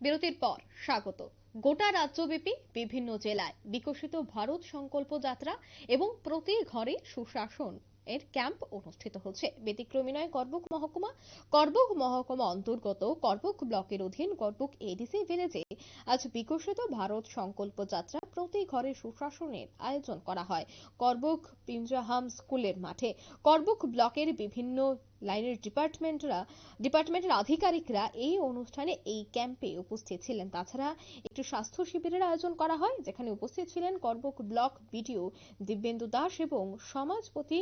বিরতির পর স্বাগত। গোটা রাজ্যব্যাপী বিভিন্ন জেলায় বিকশিত ভারত সংকল্প যাত্রা এবং প্রতি ঘরে সুশাসন এর ক্যাম্প অনুষ্ঠিত হচ্ছে। ব্যতিক্রমী নয়, করবুক মহকুমা। করবুক মহকুমা অন্তর্গত করবুক ব্লকের অধীন করবুক এডিসি ভিলেজে আজ বিকশিত ভারত সংকল্প যাত্রা প্রতি ঘরে সুশাসনের আয়োজন করা হয়। করবুক পিঞ্জাহাম স্কুলের মাঠে করবুক ব্লকের বিভিন্ন লাইনের ডিপার্টমেন্টরা ডিপার্টমেন্টের আধিকারিকরা এই অনুষ্ঠানে এই ক্যাম্পে উপস্থিত ছিলেন। তাছাড়া একটি স্বাস্থ্য শিবিরের আয়োজন করা হয় যেখানে উপস্থিত ছিলেন করবুক ব্লক বিডিও দিব্যেন্দু দাস এবং সমাজপতি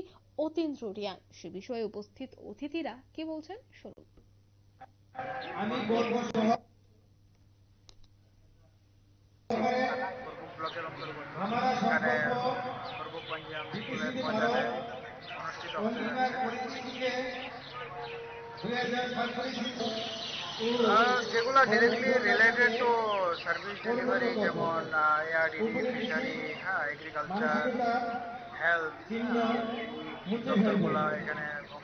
অতীন্দ্র রিয়াং। সে বিষয়ে উপস্থিত অতিথিরা কি বলছেন? শুনুন। আমি অন্তর্গত আমরা এখানে যেগুলো directly related to service delivery যেমন এআরডিডি ফিশারি হ্যাঁ এগ্রিকালচার হেলথ দপ্তরগুলো এখানে এবং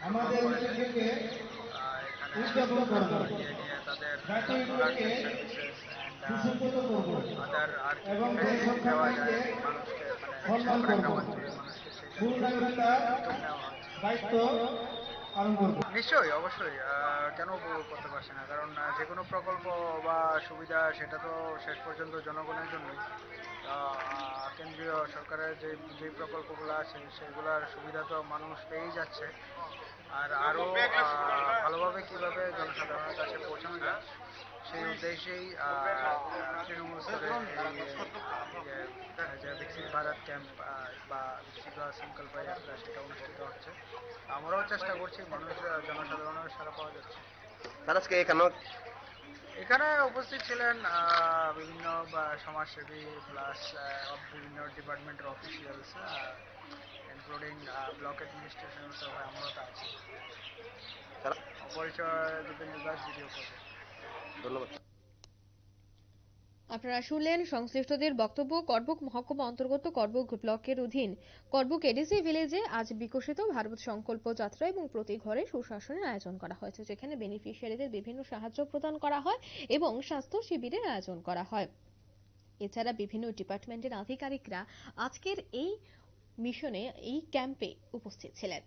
দায়িত্ব নিশ্চয়ই, অবশ্যই কেন করতে পারছে না? কারণ যে কোনো প্রকল্প বা সুবিধা, সেটা তো শেষ পর্যন্ত জনগণের জন্যই। কেন্দ্রীয় সরকারের যে যে প্রকল্পগুলো আছে, সেগুলোর সুবিধা তো মানুষ পেয়েই যাচ্ছে। আর আরও ভালোভাবে কীভাবে জনসাধারণের কাছে পৌঁছানো যায়, সেই উদ্দেশ্যেই তৃণমূল স্তরে বিকশিত ভারত ক্যাম্প বা বিকশিত সংকল্প যাত্রা সেটা অনুষ্ঠিত হচ্ছে। আমরাও চেষ্টা করছি মানুষ জনসাধারণের সারা পাওয়া যাচ্ছে। আজকে এখানেও? এখানে উপস্থিত ছিলেন বিভিন্ন সমাজসেবী প্লাস বিভিন্ন ডিপার্টমেন্টের অফিসিয়ালস ইনক্লুডিং ব্লক অ্যাডমিনিস্ট্রেশন আমরাও তা আছি। স্যার পরিচয় দীপেন্দ্র দাস ভিডিও ধন্যবাদ। আপনারা শুনলেন সংশ্লিষ্টদের বক্তব্য করবুক মহকুমা অন্তর্গত করবুক ব্লকের অধীন। করবুক এডিসি ভিলেজে আজ বিকশিত ভারত সংকল্প যাত্রা এবং প্রতি ঘরে সুশাসনের আয়োজন করা হয়েছে, যেখানে বেনিফিশিয়ারিদের বিভিন্ন সাহায্য প্রদান করা হয় এবং স্বাস্থ্য শিবিরের আয়োজন করা হয়। এছাড়া বিভিন্ন ডিপার্টমেন্টের আধিকারিকরা আজকের এই মিশনে, এই ক্যাম্পে উপস্থিত ছিলেন।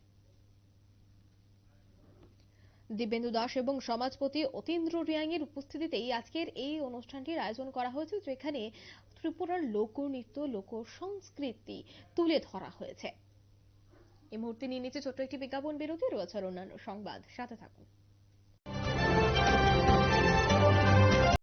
দিব্যেন্দু দাস এবং সমাজপতি অতীন্দ্র রিয়াংয়ের উপস্থিতিতেই আজকের এই অনুষ্ঠানটির আয়োজন করা হয়েছে, যেখানে ত্রিপুরার লোকনৃত্য লোক সংস্কৃতি তুলে ধরা হয়েছে। এই মুহূর্তে নিয়ে নিচ্ছে ছোট্ট একটি বিজ্ঞাপন বিরতি, রয়েছে অন্যান্য সংবাদ। সাথে থাকুন।